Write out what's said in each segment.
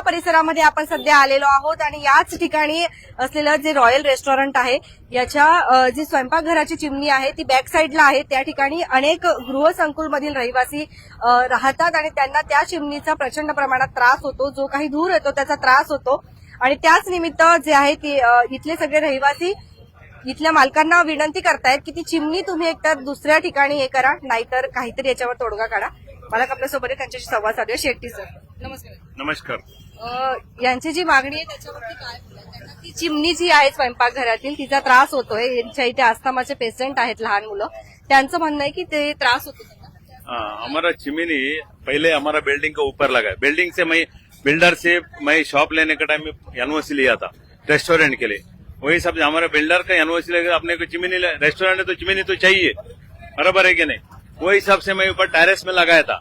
परिसरामध्ये आपण सध्या आलेलो आहोत आणि याच ठिकाणी असलेलं जे रॉयल रेस्टॉरंट आहे याच्या जी स्वयंपाकघराची चिमणी आहे ती बॅक साईडला आहे. त्या ठिकाणी अनेक गृहसंकुलमधील रहिवासी राहतात आणि त्यांना त्या चिमणीचा प्रचंड प्रमाणात त्रास होतो. जो काही धूर येतो त्याचा त्रास होतो. आणि त्याच निमित्त जे आहे ती इथले सगळे रहिवासी इथल्या मालकांना विनंती करतायत की ती चिमणी तुम्ही एकतर दुसऱ्या ठिकाणी हे करा नाहीतर काहीतरी याच्यावर तोडगा काढा. मालक आपल्यासोबत त्यांच्याशी संवाद साधूया. शेट्टी सर नमस्कार. नमस्कार. यांची जी मागणी आहे त्याच्यावरती काय बोलायचं? ती चिमणी जी आहे स्वयंपाकघरातील तिचा त्रास होतोय. यांच्या इथे आस्थमाचे पेशंट आहेत लहान मुलं. त्यांचं म्हणणं आहे की ते त्रास होतो त्यांना. हमारा चिमिनी पहले हमारा बिल्डिंग का ऊपर लगा है बिल्डिंग से मैं बिल्डर से मैं शॉप लेने के टाइम में एनओसी लिया था रेस्टोरेंट के लिए वही सब हमारा बिल्डर का एनओसी लेकर अपने को चिमिनी रेस्टोरेंट है तो चिमिनी तो चाहिए. बराबर है कि नहीं? वही सब से मैं ऊपर टेरेस में लगाया था.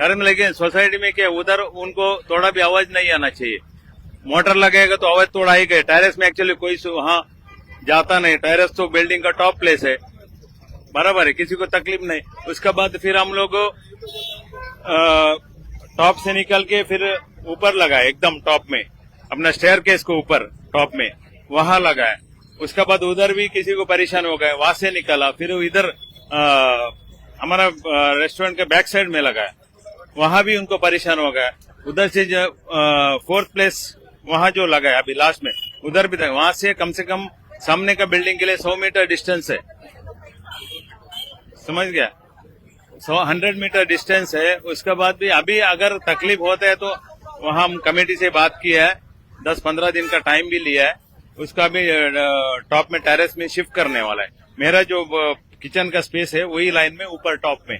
में लेकिन सोसाइटी में क्या उधर उनको थोड़ा भी आवाज़ नहीं आना चाहिए। मोटर लगेगा तो आवाज़ थोड़ा आएगा टेरेस में एक्चुअली कोई वहाँ जाता नहीं। टेरेस तो बिल्डिंग का टॉप प्लेस है। बराबर है, किसी को तकलीफ़ नहीं। उसके बाद फिर हम लोग टॉप से निकल के फिर ऊपर लगाए, एकदम टॉप में। अपना स्टेयर केस को ऊपर टॉप में। वहाँ लगाए। उसके बाद उधर भी किसी को परेशान हो गए। वहाँ से निकला। फिर इधर हमारा रेस्टोरेंट के बैक साइड में लगाया वहाँ भी उनको परेशान हो गया। उधर से जो फोर्थ प्लेस वहाँ जो लगा है, अभी लास्ट में, उधर भी था। वहाँ से कम से कम सामने का बिल्डिंग के लिए सौ मीटर डिस्टेंस है। समझ गया? सौ हंड्रेड मीटर डिस्टेंस है। उसके बाद भी अभी अगर तकलीफ़ होता है तो वहाँ हम कमेटी से बात की है। दस पंद्रह दिन का टाइम भी लिया है। उसका भी टॉप में टेरेस में शिफ्ट करने वाला है। मेरा जो किचन का स्पेस है, वही लाइन में ऊपर टॉप में।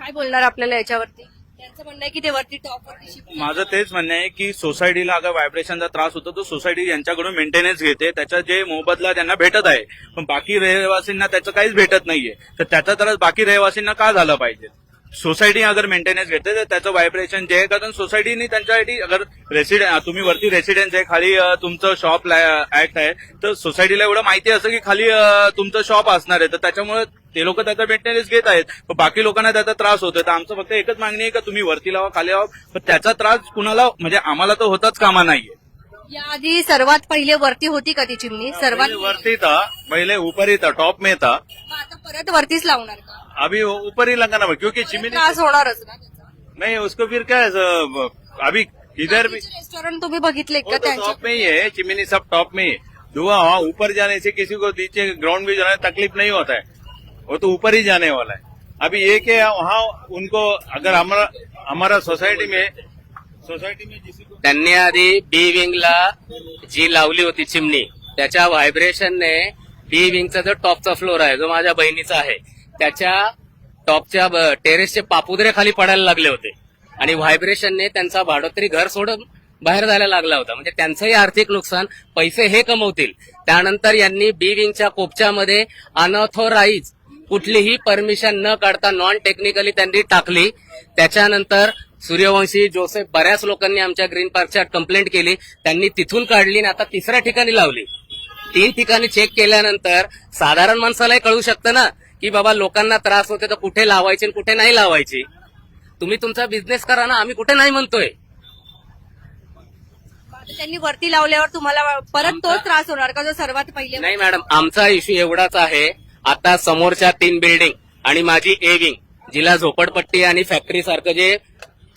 काय बोलणार आपल्याला याच्यावरती? त्यांचं म्हणणं आहे की ते वरती टॉप वरती शिफ्ट माझं तेच म्हणणं आहे की सोसायटीला अगर व्हायब्रेशनचा त्रास होतो तो सोसायटी यांच्याकडून मेंटेनन्स घेते. त्याचा जे मोबदला त्यांना भेटत आहे. पण बाकी रहिवासींना त्याचं काहीच भेटत नाहीये. तर त्याचा त्रास बाकी रहिवासींना का झाला पाहिजे? सोसायटी अगर मेंटेनन्स घेते तर त्याचं व्हायब्रेशन जे आहे कारण सोसायटीने त्यांच्यासाठी अगर रेसिडेंट तुम्ही वरती रेसिडेन्स आहे खाली तुमचं शॉप ऍक्ट आहे तर सोसायटीला एवढं माहिती असं की खाली तुमचं शॉप असणार आहे. तर त्याच्यामुळे ते लोक त्याचा मेंटेनन्स घेत आहेत. पण बाकी लोकांना त्याचा त्रास होतोय. तर आमचं फक्त एकच मागणी आहे का तुम्ही वरती लावा खाली लावा. पण त्याचा त्रास कुणाला म्हणजे आम्हाला तर होताच कामा नाहीये. याआधी सर्वात पहिले वरती होती का ती चिमणी? सर्वात वरती था पहले ऊपर ही था टॉप में था. आता परत वरतीच लावणार का? अभी वो ऊपर ही लगाना पड़ा क्योंकि चिमिनी त्रास होणारच ना त्याचा. नहीं उसको फिर क्या है स- अभी इधर भी बाकीचे रेस्टॉरंट तुम्ही बघितले वो का तो टॉप में ही है चिमिनी सब टॉप में ही है. धुआं वहाँ ऊपर जाने से किसी को नीचे ग्राउंड में जाने तकलीफ नहीं होता है. वो तो ऊपर ही जाने वाला है। अभी एक है वहाँ उनको अगर हमारा हमारा सोसाइटी में सोसाइटी में त्यांनी आधी बी विंगला जी लावली होती चिमणी त्याच्या व्हायब्रेशनने बी विंगचा जो टॉपचा फ्लोर आहे जो माझ्या बहिणीचा आहे त्याच्या टॉपच्या टेरेसचे पापुद्रे खाली पडायला लागले होते. आणि व्हायब्रेशनने त्यांचा भाडोत्री घर सोडून बाहेर जायला लागला होता. म्हणजे त्यांचंही आर्थिक नुकसान पैसे हे कमवतील. त्यानंतर यांनी बी विंगच्या कोपच्यामध्ये अनऑथोराईज कुठलीही परमिशन न काढता नॉन टेक्निकली त्यांनी टाकली. त्याच्यानंतर सूर्यवंशी जोसेफ बऱ्याच लोकांनी आमच्या ग्रीन पार्कच्या कंप्लेंट केली. त्यांनी तिथून काढली आणि आता तिसऱ्या ठिकाणी लावली. तीन ठिकाणी चेक केल्यानंतर साधारण माणसालाही कळू शकतं ना की बाबा लोकांना त्रास होते तर कुठे लावायची आणि कुठे नाही लावायची. तुम्ही तुमचा बिझनेस करा ना आम्ही कुठे नाही म्हणतोय. त्यांनी वरती लावल्यावर तुम्हाला परत तोच त्रास होणार का? जो सर्वात पहिले नाही मॅडम आमचा इश्यू एवढाच आहे आता समोरच्या तीन बिल्डिंग आणि माझी ए विंग जिला झोपडपट्टी आणि फॅक्टरी सारखं जे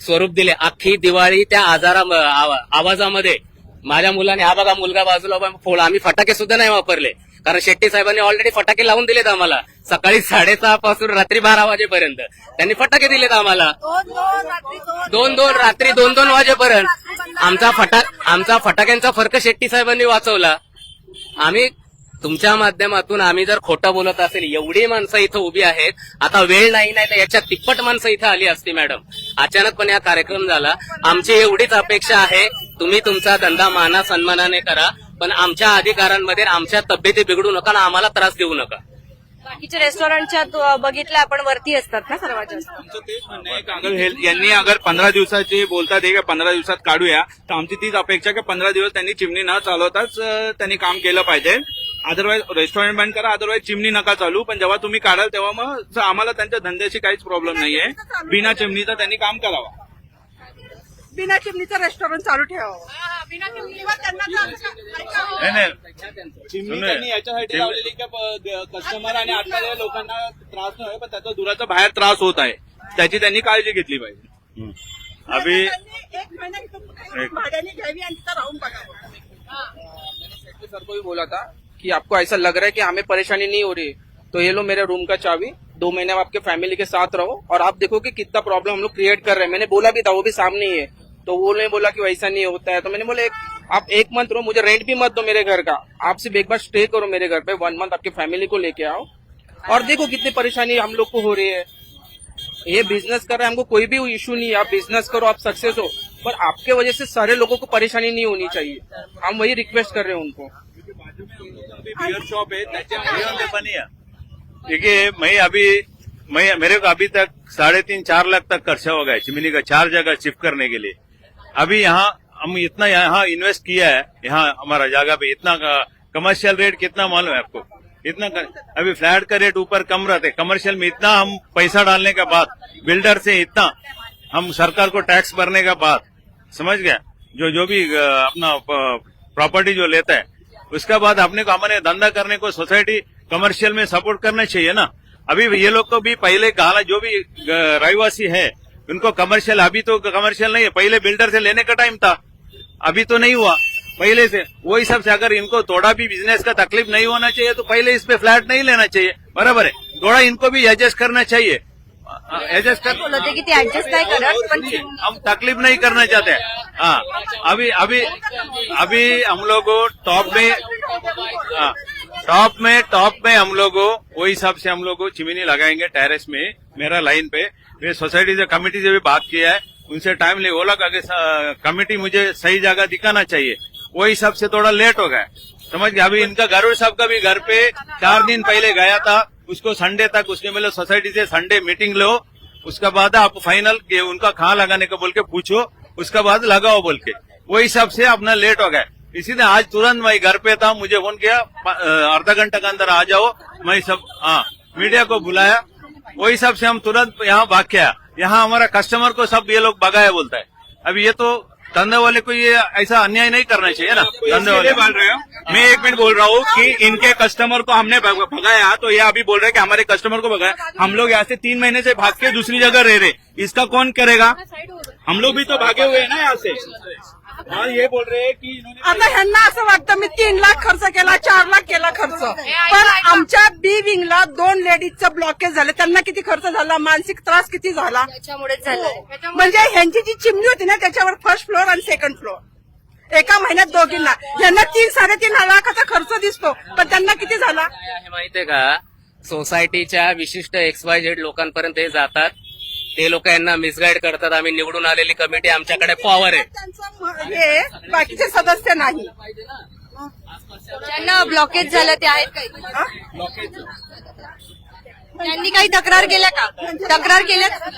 स्वरूप दिले अख्खी दिवाळी त्या आजारा आवा- आवाजामध्ये. माझ्या मुलाने हा बघा मुलगा बाजूला फोड आम्ही फटाके सुद्धा नाही वापरले. कारण शेट्टी साहेबांनी ऑलरेडी फटाके लावून दिलेत आम्हाला. सकाळी साडेसहा पासून रात्री बारा वाजेपर्यंत. त्यांनी फटाके दिलेत आम्हाला. दोन दोन रात्री दोन दोन वाजेपर्यंत. आमचा फटा आमचा फटाक्यांचा फरक शेट्टी साहेबांनी वाचवला. आम्ही तुमच्या माध्यमातून आम्ही जर खोटं बोलत असेल एवढी माणसं इथं उभी आहेत आता वेळ नाही नाही तर याच्या तिप्पट माणसं इथं आली असती मॅडम. अचानकपणे हा कार्यक्रम झाला. आमची एवढीच अपेक्षा आहे तुम्ही तुमचा धंदा माना सन्मानाने करा पण आमच्या अधिकारांमध्ये आमच्या तब्येती बिघडू नका आणि आम्हाला त्रास देऊ नका. बाकीच्या रेस्टॉरंटच्या बघितल्या आपण वरती असतात ना सर्वात जास्त यांनी अगर पंधरा दिवसाचे बोलतात हे का पंधरा दिवसात काढूया तर आमची तीच अपेक्षा की पंधरा दिवस त्यांनी चिमणी न चालवताच त्यांनी काम केलं पाहिजे. अदरवाईज रेस्टॉरंट बंद करा अदरवाईज चिमणी नका चालू. पण जेव्हा तुम्ही काढाल तेव्हा मग आम्हाला त्यांच्या धंद्याशी काहीच प्रॉब्लेम नाहीये. बिना चिमणीचं त्यांनी काम करावं. बिना चिमणीचं रेस्टॉरंट चालू ठेवावं. त्यांनी याच्यासाठी लावलेली कस्टमर आणि आतमध्ये लोकांना त्रास नाही पण त्याचा दुराचा बाहेर त्रास होत आहे. त्याची त्यांनी काळजी घेतली पाहिजे. अभी एक महिना भाड्याने घ्यावी आणि राहून बघावं. सर को भी बोला था कि आपको ऐसा लग रहा है कि हमें परेशानी नहीं हो रही तो ये लो मेरे रूम का चाबी। दो महीने आप आपके फैमिली के साथ रहो। और आप देखो कि कितना प्रॉब्लम हम लोग क्रिएट कर रहे हैं। मैंने बोला भी था वो भी सामने ही है। तो वो ने बोला कि वैसा नहीं होता है। तो मैंने बोला एक, आप एक मंथ रहो मुझे रेंट भी मत दो मेरे घर का। आप सिर्फ़ एक बार स्टे करो मेरे घर पे। वन मंथ आपकी फैमिली को लेके आओ। और देखो कितनी परेशानी हम लोग को हो रही है। ये बिज़नेस कर रहे हैं हमको कोई भी इशू नहीं है। आप बिज़नेस करो आप सक्सेस हो। पर आपके वजह से सारे लोगों को परेशानी नहीं होनी चाहिए। हम वही रिक्वेस्ट कर रहे हैं उनको। बियर शॉप है देखिए मैं अभी मैं मेरे को अभी तक साढ़े तीन चार लाख तक खर्चा हो गया चिमनी का चार जगह शिफ्ट करने के लिए। अभी यहाँ हम इतना यहाँ इन्वेस्ट किया है यहाँ हमारा जगह पे इतना कमर्शियल रेट कितना मालूम है आपको? इतना कर, अभी फ्लैट का रेट ऊपर कम रहते कमर्शियल में इतना हम पैसा डालने के बाद बिल्डर से इतना हम सरकार को टैक्स भरने के बाद समझ गया? जो जो भी अपना प्रॉपर्टी जो लेता है उसके बाद अपने को हमारे धंधा करने को सोसाइटी कमर्शियल में सपोर्ट करना चाहिए ना। अभी ये लोग को भी पहले कहा जो भी रहवासी है, उनको कमर्शियल, अभी तो कमर्शियल नहीं है, पहले बिल्डर से लेने का टाइम था। अभी तो नहीं हुआ, पहले से। वो हिसाब से अगर इनको थोड़ा भी बिज़नेस का तकलीफ़ नहीं होना चाहिए तो पहले इस पे फ्लैट नहीं लेना चाहिए। बराबर है। थोड़ा इनको भी एडजस्ट करना चाहिए। एडजस्ट कर। बोलत होते की ते ऍडजस्ट नाही करत पण हम तकलीफ़ नहीं करना चाहते। हैं हाँ अभी अभी अभी हम लोग टॉप में हाँ, टॉप में टॉप में हम लोग वो हिसाब से हम लोग चिमनी लगाएँगे टेरेस में मेरा लाइन पे। मैं सोसाइटी से कमेटी से भी बात किया है। उनसे टाइम ले बोला कि कमेटी मुझे सही जगह दिखाना चाहिए। वो हिसाब से थोड़ा लेट हो गया। समझ गया? अभी इनका गरुड़ साहब का भी घर पे चार दिन पहले गया था। उसको संडे तक उसने बोले सोसाइटी से संडे मीटिंग लो, उसके बाद आप फाइनल के उनका कहाँ लगाने का बोल के पूछो, उसके बाद लगाओ बोल के। वो हिसाब से अपना लेट हो गया। इसीलिए आज तुरंत मैं घर पे था, मुझे फ़ोन किया आधा घंटा के अंदर आ जाओ। मैं सब हाँ मीडिया को बुलाया। वो हिसाब से हम तुरंत यहाँ भाग के आया। यहाँ हमारा कस्टमर को सब ये लोग भगाया बोलता है। अभी ये तो धंधे वाले को ये ऐसा अन्याय नहीं करना चाहिए ना? धंधे वाले। बोल रहे हो? मैं एक मिनट बोल रहा हूँ कि इनके कस्टमर को हमने भगाया तो ये अभी बोल रहे हैं कि हमारे कस्टमर को भगाया। हम लोग यहाँ से तीन महीने से भाग के दूसरी जगह रह रहे इसका कौन करेगा? हम लोग भी तो भागे हुए हैं ना यहाँ से। हाँ ये बोल रहे हैं कि इन्होंने आता ह्यांना असं वाटतं मी तीन लाख खर्च केला चार लाख केला खर्च. पण आमच्या बी विंगला दोन लेडीजचा ब्लॉकेज झाले. त्यांना किती खर्च झाला? मानसिक त्रास किती झाला? त्याच्यामुळेच झालंय. म्हणजे ह्यांची जी चिमणी होती ना त्याच्यावर फर्स्ट फ्लोअर आणि सेकंड फ्लोअर एका महिन्यात दोघींना. यांना तीन साडेतीन लाखाचा खर्च दिसतो. पण त्यांना किती झाला? माहितीये का? सोसायटीच्या विशिष्ट एक्स वाय झेड लोकांपर्यंत हे जातात. ते लोक यांना मिसगाईड करतात. आम्ही निवडून आलेली कमिटी आमच्याकडे पॉवर आहे. त्यांचं हे बाकीचे सदस्य नाही. ज्यांना ब्लॉकेज झालं ते आहेत काही. त्यांनी काही तक्रार केल्या का? तक्रार केल्या? का?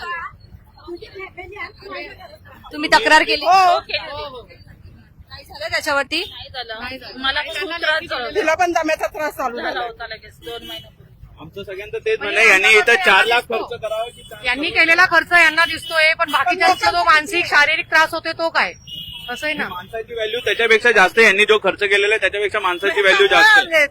तुम्ही तक्रार केली? हो. काय झालं त्याच्यावरती? मला खूप त्रास झाला तिला पण दम्याचा त्रास चालू झाला होता लगेच. दोन महिने. आमचं सगळ्यांचं तेच म्हणणं आहे, यांनी इथं चार लाख खर्च करावा की चार- यांनी केलेला खर्च यांना दिसतोय पण बाकीच्यांचा जो मानसिक शारीरिक त्रास होतोय तो काय? असं आहे ना. माणसाची व्हॅल्यू त्याच्यापेक्षा जास्त आहे. यांनी जो खर्च केलेला आहे त्याच्यापेक्षा माणसाची व्हॅल्यू जास्त आहे.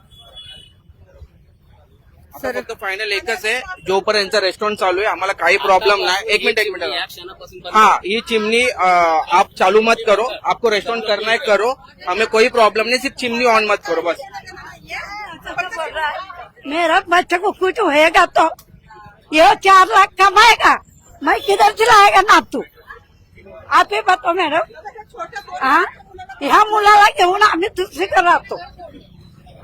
आता फक्त फायनल एकच आहे. जोपर्यंत रेस्टॉरंट चालू आहे आम्हाला काही प्रॉब्लेम नाही. एक मिनिट एक या मिनिट. क्षणापासून बंद हाँ ये चिमनी अ, आप चालू मत करो. आपको रेस्टोरेंट करना है करो. हमें कोई प्रॉब्लम नहीं सिर्फ चिमनी ऑन मत करो बस. मेरा बच्चे को कुछ होएगा तो ये चार लाख कमाएगा। मैं किधर ना तू? आप ही बताओ मॅडम। हा? ह्या मुलाला घेऊन आम्ही दुसरीकडे राहतो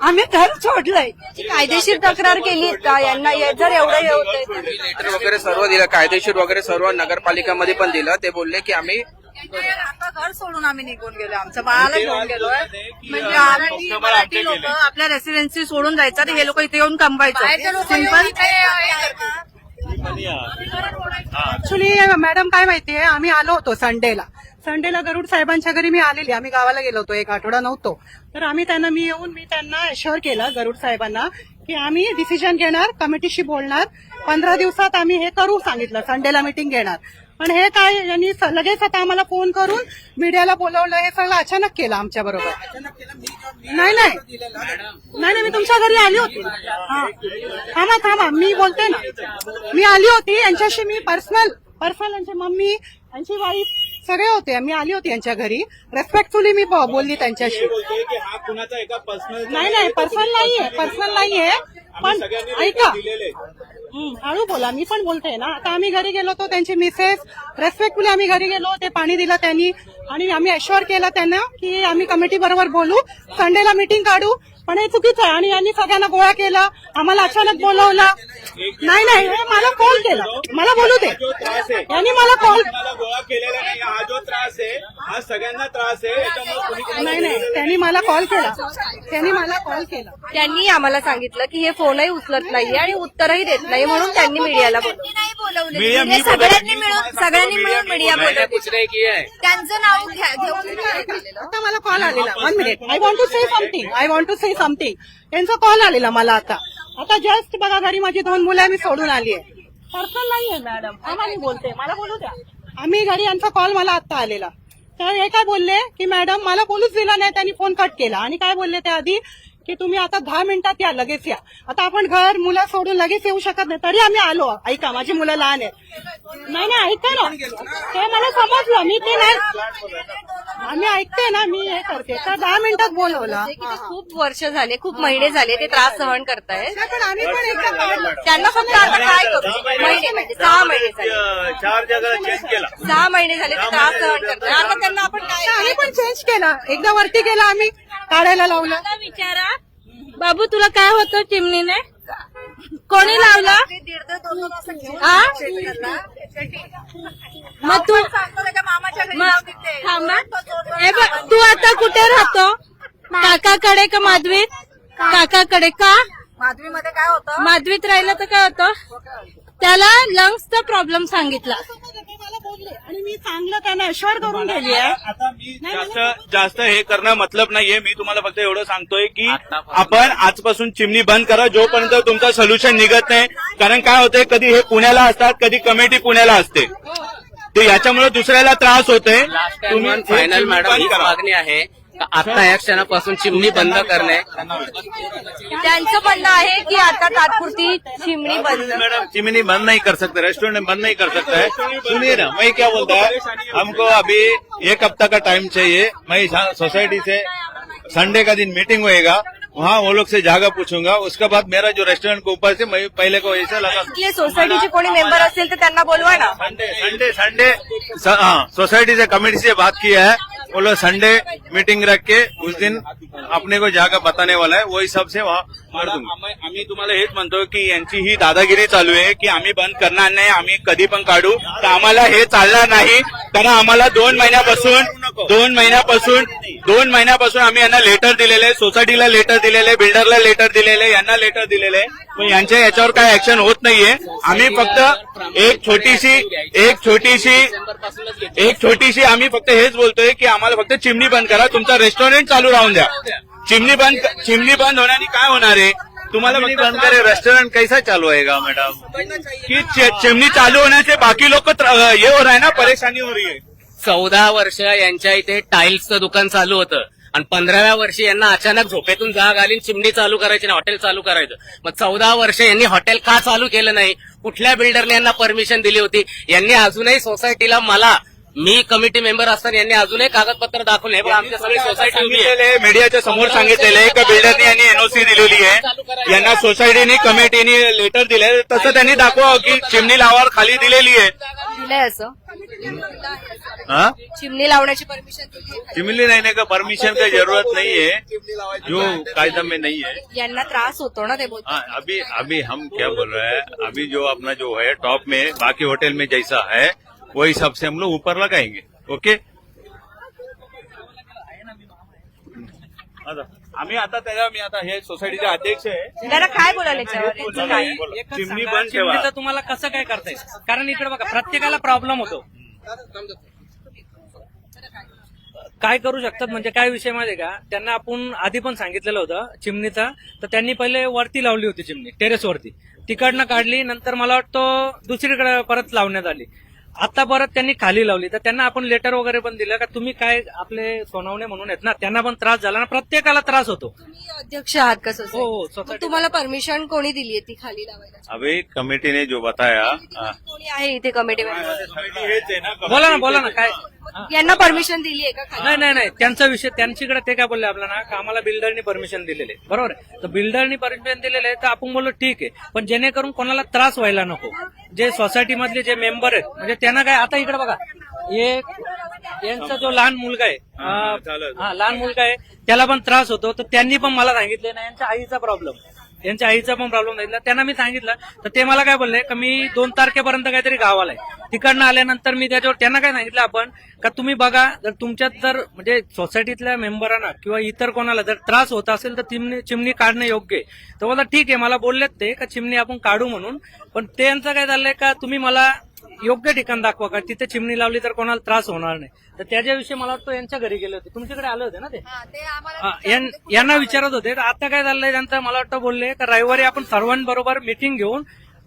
आम्ही घर सोडलंय कायदेशीर तक्रार केली का यांना या- जर एवढं हे होतंय तर? लेटर वगैरे सर्व दिलं कायदेशीर वगैरे सर्व नगरपालिकामध्ये पण दिलं. ते बोलले की आम्ही आता घर सोडून आम्ही निघून गेलो आमच्या बाळाला घेऊन गेलोय म्हणजे म्हणजे मराठी लोक आपल्या रेसिडेन्सी सोडून जायचं आणि हे लोक इथे येऊन कमवायचं. सिंपल ऍक्च्युली मॅडम काय माहितीये आम्ही आलो होतो संडेला संडेला गरुड साहेबांच्या घरी मी आलेली. आम्ही गावाला गेलो होतो. एक आठवडा नव्हतो. तर आम्ही त्यांना मी येऊन मी त्यांना अश्युअर केलं गरुड साहेबांना की आम्ही डिसिजन घेणार कमिटीशी बोलणार. पंधरा दिवसात आम्ही हे करू सांगितलं. संडेला मिटिंग घेणार. पण हे काय यांनी लगेच आता आम्हाला फोन करून मीडियाला बोलवलं हे सगळं अचानक केलं आमच्या बरोबर. नाही नाही. नाही नाही मी तुमच्या घरी आली होती. हा. थांबा थांबा मी बोलते ना. मी आली होती यांच्याशी मी पर्सनल पर्सनल यांची मम्मी यांची वाईफ सगळे होते. मी आली होती यांच्या घरी. रेस्पेक्टफुली मी बोलली त्यांच्याशी. नाही नाही पर्सनल नाहीये पर्सनल नाहीये. पण ऐका. हळू बोला. मी पण बोलते ना. आता आम्ही घरी गेलो होतो त्यांची मिसेस रेस्पेक्टफुली आम्ही घरी गेलो ते पाणी दिलं त्यांनी. आणि आम्ही अश्युअर केलं त्यांना की आम्ही कमिटी बरोबर बोलू. संडेला मीटिंग काढू. पण हे चुकीचं आहे. आणि यांनी सगळ्यांना गोळा केलं. आम्हाला अचानक बोलवलं. नाही नाही हे मला कॉल केला. मला बोलू दे. यांनी मला कॉल मला गोळा केलेला नाही. हा जो त्रास आहे हा सगळ्यांना त्रास आहे. नाही नाही. त्यांनी मला कॉल केला. त्यांनी मला कॉल केला. त्यांनी आम्हाला सांगितलं की हे फोनही उचलत नाहीये आणि उत्तरही देत नाही म्हणून त्यांनी मीडियाला बोलवलं. नाही बोलवले. मीडिया मी सगळ्यांनी. मिळून सगळ्यांनी मिळून मीडिया बोलवली है त्यांचं नाव घ्या- घेऊन? आता मला कॉल आलेला. One minute I want to say something I want to say something यांचा कॉल आलेला मला आता. आता जस्ट बघा घरी माझी दोन मुलं मी सोडून आली आहे. पर्सनल आहे मॅडम आम्हाला बोलते. मला बोलू द्या. आम्ही घरी यांचा कॉल मला आता आलेला. तर हे काय बोलले की मॅडम मला बोलूच दिला नाही त्यांनी फोन कट केला. आणि काय बोलले त्या आधी की तुम्ही आता दहा मिनिटात या लगेच या. आता आपण घर मुलं सोडून लगेच येऊ शकत नाही. तरी आम्ही आलो. ऐका माझी मुलं लहान आहेत. नाही नाही ऐका ना. ते मला समजलं. मी ते नाही आम्ही ऐकते ना मी हे करते. तर दहा मिनिटात बोलवलं. की ते खूप वर्ष झाले खूप महिने झाले ते त्रास सहन करतायत पण आम्ही पण एकदा काढलं. त्यांना फक्त आता काय करू? महिने म्हणजे सहा महिने झाले. अं, चार जगा चेंज केला. सहा महिने झाले ते त्रास सहन करताय. आता त्यांना आपण काय आम्ही पण चेंज केला. एकदा वरती गेला आम्ही काढायला लावलं. विचारा बाबू तुला काय होतं चिमणीने? कोणी लावलं? मग तू थांबा हे. बघ, तू आता कुठे राहतो? काकाकडे का माधवीत काकाकडे का? माधवीमध्ये काय होतं? माधवीत राहिलं तर काय होतं? त्याला लंग्सचा प्रॉब्लेम सांगितला. मला बोलले आणि मी चांगलं त्यांना अश्युअर करून गेली आहे आता मी जास्त जास्त हे करणं मतलब नाहीये. मी तुम्हाला फक्त एवढं सांगतोय की आपण आजपासून चिमणी बंद करा. जोपर्यंत तुमचं सोल्युशन निघत नाही कारण काय होतंय कधी हे पुण्याला असतात कधी कमिटी पुण्याला असते. ते याच्यामुळे दुसऱ्याला त्रास होतोय. तुम्ही हे फायनल मॅडम. मागणी आहे. आता या क्षणापासून चिमणी बंद करणे. त्यांचं म्हणणं आहे की आता तात्पुरती चिमणी बंद. मैडम चिमनी बंद नहीं कर सकते रेस्टोरेंट बंद नहीं कर सकता है सुनिए ना मैं क्या बोलता है? हमको अभी एक हफ्ता का टाइम चाहिए। मैं सोसाइटी से संडे का दिन मीटिंग होएगा। वहाँ वो लोग से जागा पूछूंगा। उसके बाद मेरा जो रेस्टोरेंट के ऊपर से मैं पहले को ऐसा लगा इथले सोसायटीचे कोणी मेंबर तर त्यांना बोलवा ना. संडे संडे संडे स- हाँ सोसाइटी से कमेटी से बात किया है। वो लोग संडे मीटिंग रख के उस दिन अपने को जाकर बताने वाला है। वही हिसाब से वहाँ आम्ही आम्ही तुम्हाला हेच म्हणतो की यांची ही दादागिरी चालू आहे की आम्ही बंद करणार नाही आम्ही कधी पण काढू. तर आम्हाला हे चालणार नाही. कारण आम्हाला दोन महिन्यापासून दोन महिन्यापासून दोन महिन्यापासून आम्ही यांना लेटर दिलेले सोसायटीला लेटर दिलेले बिल्डरला लेटर दिलेले यांना लेटर दिलेले. पण यांच्या याच्यावर काय ऍक्शन होत नाहीये. आम्ही फक्त एक छोटीशी एक छोटीशी एक छोटीशी आम्ही फक्त हेच बोलतोय की आम्हाला फक्त चिमणी बंद करा. तुमचा रेस्टॉरंट चालू राहून द्या. चिमणी बंद चिमणी बंद होण्याने काय होणार आहे? तुम्हाला चिमनी बंद करे रेस्टोरेंट कैसा चालू होएगा मैडम की चि- चिमणी चालू होण्याचे बाकी लोक हे हो रहा है ना परेशानी हो रही है. चौदा वर्ष यांच्या इथे टाईल्सचं दुकान चालू होतं. आणि पंधराव्या वर्षी यांना अचानक झोपेतून जाग आली आणि चिमणी चालू करायची आणि हॉटेल चालू करायचं. मग चौदा वर्ष यांनी हॉटेल का चालू केलं नाही? कुठल्या बिल्डरने यांना परमिशन दिली होती? यांनी अजूनही सोसायटीला मला मी कमिटी मेंबर असताना यांनी अजूनही कागदपत्र दाखवले हे बघा, आमच्या सगळी सोसायटी उभी आहे. सांगितलेलं आहे मीडियाच्या समोर सांगितलेलं आहे का बिल्डरने यांनी एनओसी दिलेली आहे. यांना सोसायटीने कमिटीने लेटर दिले तसं त्यांनी दाखवा की चिमणी लावावर खाली दिलेली आहे. दिलंय असं. हाँ? चिमणी लावण्याची परमिशन दिली आहे. चिमनी रहने का परमिशन का जरूरत नहीं है जो कायदा में नहीं है यांना त्रास होतो ना ते बोलतात. हाँ अभी अभी हम क्या बोल रहे हैं? अभी जो अपना जो है टॉप में बाकी होटल में जैसा है वही हिसाब से हम लोग ऊपर लगाएंगे ओके. आम्ही आता त्याला मी आता हे सोसायटीचे अध्यक्ष आहे. जरा काय याच्यावर? काय चिमणी बंद ठेवा. चिमणीचं तुम्हाला कसं काय करता येईल? कारण इकडे बघा प्रत्येकाला प्रॉब्लेम होतो. काय करू शकतात? म्हणजे काय विषय माहितीये का? त्यांना आपण आधी पण सांगितलेलं होतं चिमणीचा. तर त्यांनी पहिले वरती लावली होती चिमणी टेरेस वरती. तिकडनं काढली नंतर मला वाटतं दुसरीकडे परत लावण्यात आली. आता परत त्यांनी खाली लावली. तर त्यांना आपण लेटर वगैरे पण दिलं का तुम्ही काय आपले सोनवणे म्हणून आहेत ना त्यांना पण त्रास झाला ना प्रत्येकाला त्रास होतो. तुम्ही अध्यक्ष आहात का हो, हो, society. तुम्हाला परमिशन कोणी दिली आहे ती खाली लावायला? अभी कमेटी ने जो बताया हाँ, कोणी आहे इथे कमिटी कमेटी हेच आहे ना बोला ना बोला ना काय. यांना परमिशन दिली आहे का नाही नाही नाही. त्यांचा विषय त्यांच्याकडे ते काय बोलले आपल्याला? का आम्हाला बिल्डरनी परमिशन दिलेले. बरोबर आहे. तर बिल्डरनी परमिशन दिलेले आहे तर आपण बोललो ठीक आहे. पण जेणेकरून कोणाला त्रास व्हायला नको. जे सोसायटी मधले जे मेंबर आहेत म्हणजे त्यांना काय आता इकडे बघा. एक यांचा जो लहान मुलगा आहे हा लहान मुलगा आहे त्याला पण त्रास होतो. तर त्यांनी पण मला सांगितले ना यांच्या आईचा प्रॉब्लेम यांच्या आईचा पण प्रॉब्लेम सांगितला त्यांना मी सांगितलं तर ते मला काय बोलले का मी दोन तारखेपर्यंत काहीतरी गावाला आहे. तिकडनं आल्यानंतर मी त्याच्यावर त्यांना काय सांगितलं आपण का तुम्ही बघा जर तुमच्यात जर म्हणजे सोसायटीतल्या मेंबरांना किंवा इतर कोणाला जर त्रास होत असेल तर चिमणी चिमणी काढणं योग्य आहे. तर मला ठीक आहे मला बोललेत ते का चिमणी आपण काढू म्हणून. पण त्यांचं काय झालंय का तुम्ही मला योग्य ठिकाण दाखवा का तिथे चिमणी लावली तर कोणाला त्रास होणार नाही. तर त्याच्याविषयी मला वाटतं यांच्या घरी गेले होते. तुमच्याकडे आले होते ना ते? हा, यां- यांना विचारत होते. तर आता काय झालंय त्यांचं? मला वाटतं बोलले का रविवारी आपण सर्वांबरोबर मिटिंग घेऊन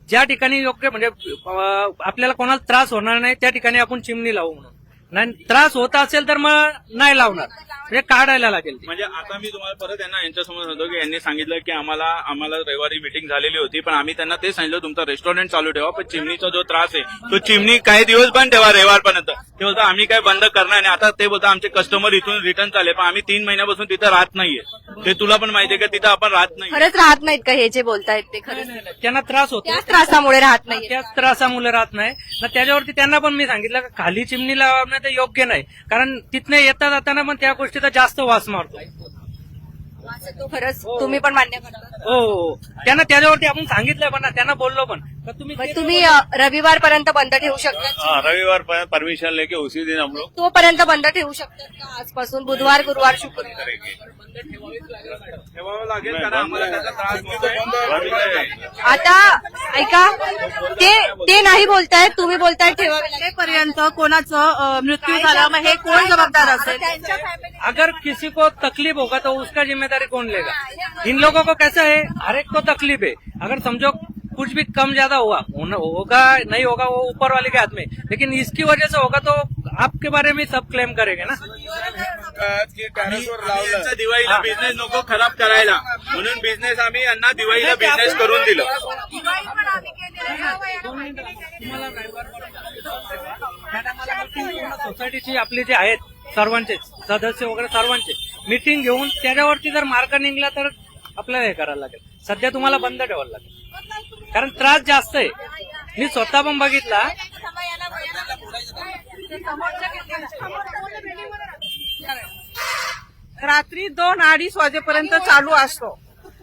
ज्या ठिकाणी योग्य म्हणजे अं, आपल्याला कोणाला त्रास होणार नाही त्या ठिकाणी आपण चिमणी लावू म्हणून. नाही त्रास होत असेल तर मग नाही लावणार. म्हणजे काढायला लागेल ती. म्हणजे आता मी तुम्हाला परत यांना यांच्यासमोर होतो की यांनी सांगितलं की आम्हाला आम्हाला रविवारी मिटिंग झालेली होती पण आम्ही त्यांना ते सांगितलं तुमचा रेस्टॉरंट चालू ठेवा पण चिमणीचा जो त्रास आहे तो चिमणी काही दिवस बंद ठेवा रविवारपर्यंत. ते बोलतात आम्ही काय बंद करणार नाही. आता ते बोलतात आमचे कस्टमर इथून रिटर्न चालले पण आम्ही तीन महिन्यापासून तिथं राहत नाहीये. ते तुला पण माहितीये का तिथं आपण राहत नाही खरंच राहत नाहीत का हे जे बोलतायत ते? खरंच. त्यांना त्रास होतो. त्याच त्रासामुळे राहत नाही त्याच त्रासामुळे राहत नाही. ना त्याच्यावरती त्यांना पण मी सांगितलं का खाली चिमणी लावणं ते योग्य नाही. कारण तिथनं येता जाताना पण त्या गोष्टीचा जास्त वास मारतो. तो खरंच. तुम्ही पण मान्य करता. हो हो हो. त्यांना त्याच्यावरती आपण सांगितलं पण ना त्यांना बोललो पण. तुम्ही तुम्ही रविवार पर्यंत बंद ठेवू शकता? हाँ रविवार परमिशन लेके उसी दिन हम लोग तोपर्यंत बंद ठेवू शकतात का? आजपासून बुधवार गुरुवार शुक्रवार? करेंगे. ठेवावं लागेल कारण आम्हाला त्याचा त्रास होतोय. आता ऐका ते ते नाही बोलतायत तुम्ही बोलताय ठेवावे लागेल पर्यंत कोणाचं मृत्यू झाला मग हे कोण जबाबदार असेल? अगर किसी को तकलीफ होगा तो उसका जिम्मेदारी कौन लेगा? इन लोगों को कैसा है? हर एक को तकलीफ है। अगर समझो कुछ भी कम ज्यादा हुआ होगा नहीं होगा वो ऊपर वाले के हाथ में। लेकिन इसकी वजह से होगा तो आपके बारे में सब क्लेम करेंगे ना। दिवाळीला बिझनेस नको खराब करायला. म्हणून बिझनेस आम्ही यांना दिवाळीला बिझनेस करून दिलं. सोसायटीची आपले जे आहेत सर्वांचे सदस्य वगैरे सर्वांचे मीटिंग घेऊन त्याच्यावरती जर मार्ग निघला तर आपल्याला हे करायला लागेल. सध्या तुम्हाला बंद ठेवायला लागेल. कारण त्रास जास्त आहे. मी स्वतः पण बघितला. रात्री दोन अडीच वाजेपर्यंत चालू असतो.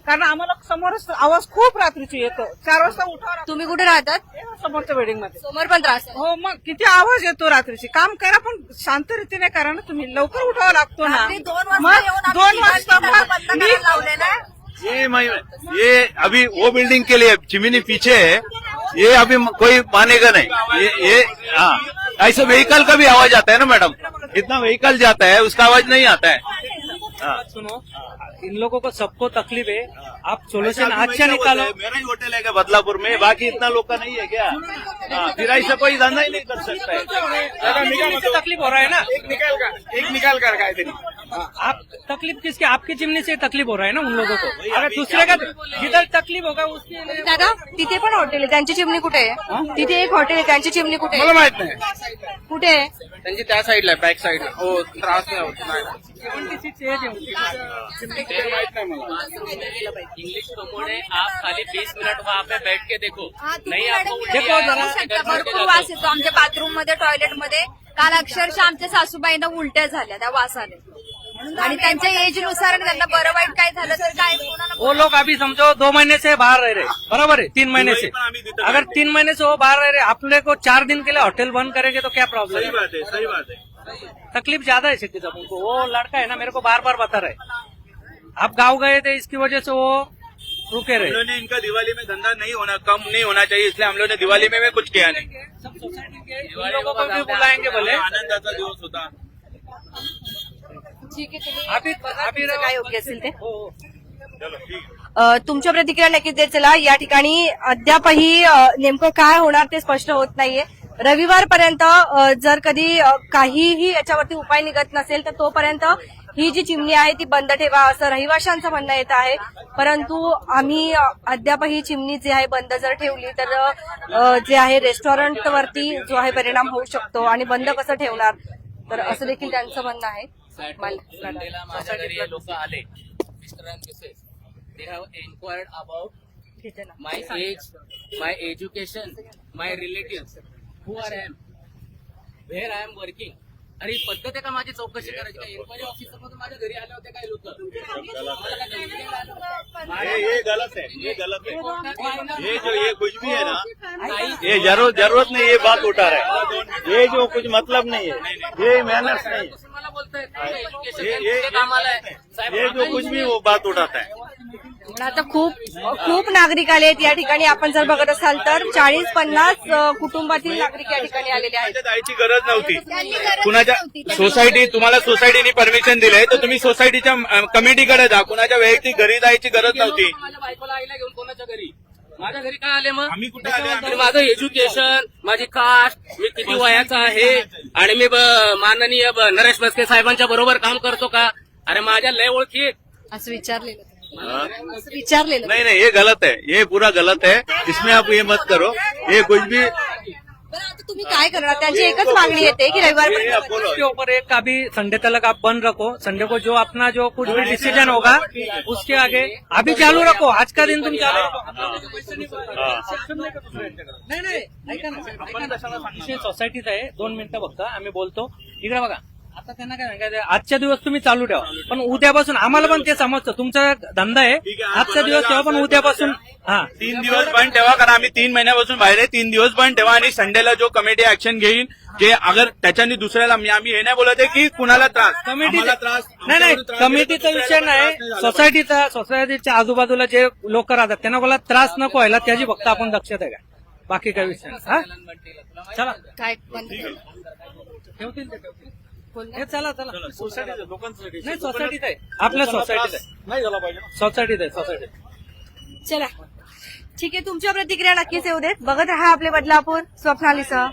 कारण आम्हाला समोर आवाज खूप रात्रीची येतो. चार वाजता उठावं तुम्ही कुठे राहतात? समोरच्या बिल्डिंगमध्ये. समोर पण त्रास हो मग किती आवाज येतो रात्रीची. काम करा पण शांत रीतीने करा ना तुम्ही. लवकर उठावं लागतो ना. दोन वाजता मी ये ये अभी वो बिल्डिंग के लिए चिमिनी पीछे है। ये अभी कोई मानेगा नहीं। ये ये हाँ। ऐसे व्हीकल का भी आवाज़ आता है ना मैडम इतना व्हीकल जाता है, उसका आवाज़ नहीं आता है। हाँ। सुनो। इन लोगों को सबको तकलीफ़ है। आप सोल्यूशन अच्छा निकालो मेरा ही? होटल है क्या बदलापुर में? बाकी इतना लोग का नहीं है क्या? हाँ, फिर ऐसा कोई धंधा ही नहीं कर सकता है। तकलीफ़ हो रहा है ना? एक निकाल कर एक निकाल कर आप तकलीफ़ किसके? आपकी चिमनी से तकलीफ़ हो रहा है ना उन लोगों को? अगर दूसरे का जिधर तकलीफ़ होगा उसके दादा तिथे पण हॉटेल आहे. त्यांची चिमणी कुठे आहे? तिथे एक हॉटेल आहे. त्यांची चिमणी कुठे मला आहे माहित नाही. कुठे आहे? त्यांची त्या साईडला बॅक साईडला हो त्रास नाही होत नाही किसी चीज है उनकी। ते माहीत नाही मला इंग्लिश कमोड है आप खाली बीस मिनट वहाँ पे बैठ के देखो. नहीं आपको उल्टी देखो आएगा, जरा, घर छोड़ के भरपूर जाते वास येतो आमच्या बाथरूममध्ये टॉयलेटमध्ये. काल अक्षरशः आमच्या सासूबाईंना उलट्या झाल्या त्या वासाने. आणि त्यांच्या एजनुसार आणि त्यांना बरं वाईट काय झालं तर काय? कोणाला वो लोग अभी समझो दो महीने से बाहर रह रहे बराबर है तीन महीने से. अगर। तीन महीने से वो बाहर रह रहे अपने को चार दिन के लिए होटल बंद करेंगे तो क्या प्रॉब्लम सही है? बात है सही बात है. तकलीफ ज्यादा है सिद्धि साहब उनको। वो लड़का है ना मेरे को बार बार बता रहे आप गाँव गए थे इसकी वजह से वो रुके हम रहे। लोगों ने इनका दिवाली में धंधा नहीं होना कम नहीं होना चाहिए इसलिए हम लोगों ने दिवाली में भी कुछ किया नहीं। सब सोसाइटी के लोगों को भी बुलाएंगे भले। आनंदाचा दिवस होता। ठीक आहे तुम्ही अभी अभी तुमचं काय योग्य असेल ते. हो. चलो ठीक अ, तुमच्या प्रतिक्रिया नक्कीच देत चला. या ठिकाणी अद्यापही नेमकं काय होणार ते स्पष्ट होत नाहीये. रविवारपर्यंत जर कधी काहीही याच्यावरती उपाय निघत नसेल तर तोपर्यंत ही जी चिमणी आहे ती बंद ठेवा असं रहिवाशांचं म्हणणं येत आहे. परंतु आम्ही अद्याप ही चिमणी जी आहे बंद जर ठेवली तर जे आहे रेस्टॉरंटवरती जो आहे परिणाम होऊ शकतो आणि बंद कसं ठेवणार? तर असं देखील त्यांचं म्हणणं आहे. संडेला माझ्या घरी लोक आले mister and missus they have enquired about ठीक आहे ना। My age my education my relative who are am where I am working अरे पद्धत आहे का माझी चौकशी करायची? काय एन्क्वायरी ऑफिसर मधून माझ्या घरी आले होते काय लोक? ये ये गलत है ये गलत है ये जो ये कुछ भी है ना ये ज़रूरत ज़रूरत नहीं ये बात उठा रहा है. ये जो कुछ मतलब नहीं है. ये मैनर्स नहीं है. ये ये कामाला आहे साहेब ये जो कुछ भी वो बात उठाता है। पण आता खूप खूप नागरिक आले आहेत या ठिकाणी. आपण जर बघत असाल तर चाळीस पन्नास अ, कुटुंबातील नागरिक या ठिकाणी आलेले आहेत. त्याच्यात जायची गरज नव्हती. कुणाच्या सोसायटी तुम्हाला सोसायटीने परमिशन दिलंय तर तुम्ही सोसायटीच्या कमिटीकडे जा. कुणाच्या वैयक्तिक घरी जायची गरज नव्हती. माझ्या बायकोला आईला घेऊन कोणाच्या घरी? माझ्या घरी काय आले मग? आम्ही कुठे आले? आणि माझं एज्युकेशन माझी कास्ट मी किती वयाचा आहे आणि मी ब- माननीय ब- नरेश मस्के साहेबांच्या बरोबर काम करतो का? अरे माझ्या लय ओळखी. आहेत. असं विचारलेलं हाँ? असं विचारलेलं नहीं नहीं ये गलत है ये पूरा गलत है इसमें आप ये मत करो. ये कुछ भी बरं आता तुम्ही काय करणार त्यांची एकच मागणी येते की रविवार ये आप बोलो उसके ऊपर एक अभी संडे तक आप बंद रखो संडे को जो अपना जो कुछ भी डिसीजन होगा उसके आगे अभी चालू रखो आज का दिन तुम चालू रखो नाही नाही ऐका ना ऐका ना. विषय सोसायटीत आहे दोन मिनिटं फक्त आम्ही बोलतो इकडे बघा आता त्यांना काय सांगायचं आजच्या दिवस तुम्ही चालू ठेवा. पण उद्यापासून आम्हाला पण ते समजतं. तुमचा धंदा आहे. आजचा दिवस ठेवा पण उद्यापासून हा. तीन दिवस बंद ठेवा कारण आम्ही तीन महिन्यापासून बाहेर आहे. तीन दिवस बंद ठेवा आणि संडेला जो कमिटी ऍक्शन घेईल जे अगर त्याच्यानी दुसऱ्याला आम्ही आम्ही हे नाही बोलत आहे की कुणाला त्रास. कमिटी आम्हाला त्रास नाही नाही. आमच्याकडून त्रास कमिटीचा विषय दुसऱ्याला नाही. सोसायटीचा सोसायटीच्या आजूबाजूला जे लोक राहतात त्यांना कोणाला त्रास नको व्हायला त्याची फक्त आपण दक्षता घ्या. बाकी काही विषय नाही. हा? चला. काय ठेवतील ते ठेवतील. हे चला चला. नाही सोसायटीत आहे. आपल्या सोसायटीत आहे. नाही झाला पाहिजे सोसायटीत आहे सोसायटीत चला. ठीक आहे तुमच्या प्रतिक्रिया नक्कीच येऊ देत. बघत राहा आपले बदलापूर स्वप्नालीसह